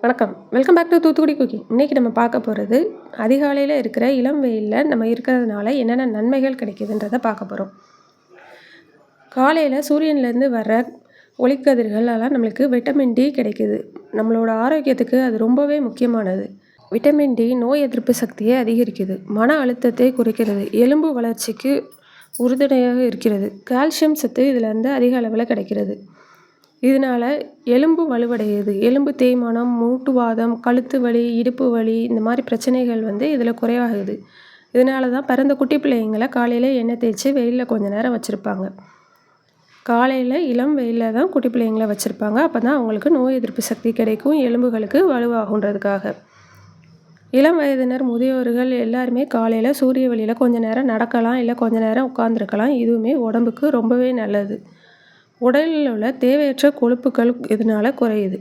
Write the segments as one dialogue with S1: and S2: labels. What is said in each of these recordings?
S1: வணக்கம். Welcome back to Thoothukudi cooking இன்றைக்கி நம்ம பார்க்க போகிறது அதிகாலையில் இருக்கிற இளம் வெயிலில் நம்ம இருக்கிறதுனால என்னென்ன நன்மைகள் கிடைக்குதுன்றதை பார்க்க போகிறோம் காலையில் சூரியன்லேருந்து வர்ற ஒளிக்கதிர்களெல்லாம் நம்மளுக்கு விட்டமின் டி கிடைக்குது. நம்மளோட ஆரோக்கியத்துக்கு அது ரொம்பவே முக்கியமானது. விட்டமின் டி நோய் எதிர்ப்பு சக்தியை அதிகரிக்குது. மன அழுத்தத்தை குறைக்கிறது. எலும்பு வளர்ச்சிக்கு உறுதுணையாக இருக்கிறது. கால்சியம் சத்து இதில் இருந்து அதிக அளவில் கிடைக்கிறது. இதனால் எலும்பு வலுவடையுது. எலும்பு தேய்மானம் மூட்டுவாதம் கழுத்து வலி இடுப்பு வலி இந்த மாதிரி பிரச்சனைகள் வந்து இதில் குறைவாகுது. இதனால தான் பிறந்த குட்டி பிள்ளைங்களை காலையில் எண்ணெய் தேய்ச்சி வெயிலில் கொஞ்ச நேரம் வச்சுருப்பாங்க. காலையில் இளம் வெயிலில் தான் குட்டி பிள்ளைங்களை வச்சுருப்பாங்க. அப்போ தான் அவங்களுக்கு நோய் எதிர்ப்பு சக்தி கிடைக்கும் எலும்புகளுக்கு வலுவாகுன்றதுக்காக. இளம் வயதினர் முதியோர்கள் எல்லாருமே காலையில் சூரிய வெளியில் கொஞ்சம் நேரம் நடக்கலாம் இல்லை கொஞ்ச நேரம் உட்காந்துருக்கலாம் இதுவுமே உடம்புக்கு ரொம்பவே நல்லது. உடலில் உள்ள தேவையற்ற கொழுப்புகள் இதனால் குறையுது.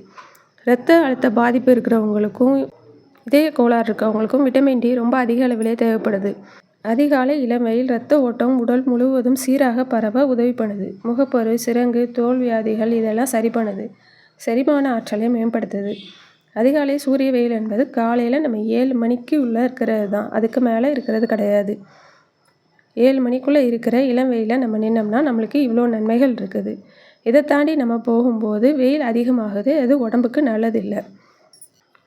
S1: இரத்த அழுத்த பாதிப்பு இருக்கிறவங்களுக்கும் இதய கோளாறு இருக்கிறவங்களுக்கும் விட்டமின் டி ரொம்ப அதிக அளவிலே தேவைப்படுது. அதிகாலை இளமையில் இரத்த ஓட்டம் உடல் முழுவதும் சீராக பரவ உதவி பண்ணுது முகப்பரு சிரங்கு தோல் வியாதிகள் இதெல்லாம் சரி பண்ணுது செரிமான ஆற்றலை மேம்படுத்துது. அதிகாலை சூரிய வெயில் என்பது காலையில் நம்ம ஏழு மணிக்கு உள்ளே இருக்கிறது தான். அதுக்கு மேலே இருக்கிறது கிடையாது. ஏழு மணிக்குள்ளே இருக்கிற இளம் வெயிலில் நம்ம நின்னோம்னா நம்மளுக்கு இவ்வளோ நன்மைகள் இருக்குது. இதை தாண்டி நம்ம போகும்போது வெயில் அதிகமாகுது அது உடம்புக்கு நல்லதில்லை.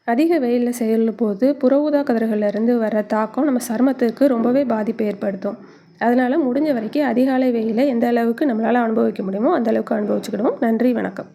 S1: அதிக வெயிலில் செயலும் போது புற ஊதா கதிர்களிலிருந்து வர தாக்கம் நம்ம சருமத்துக்கு ரொம்பவே பாதிப்பு ஏற்படுத்தும். அதனால் முடிஞ்ச வரைக்கும் அதிகாலை வெயிலை எந்த அளவுக்கு நம்மளால் அனுபவிக்க முடியுமோ அந்த அளவுக்கு அனுபவிச்சுக்கிடுவோம். நன்றி வணக்கம்.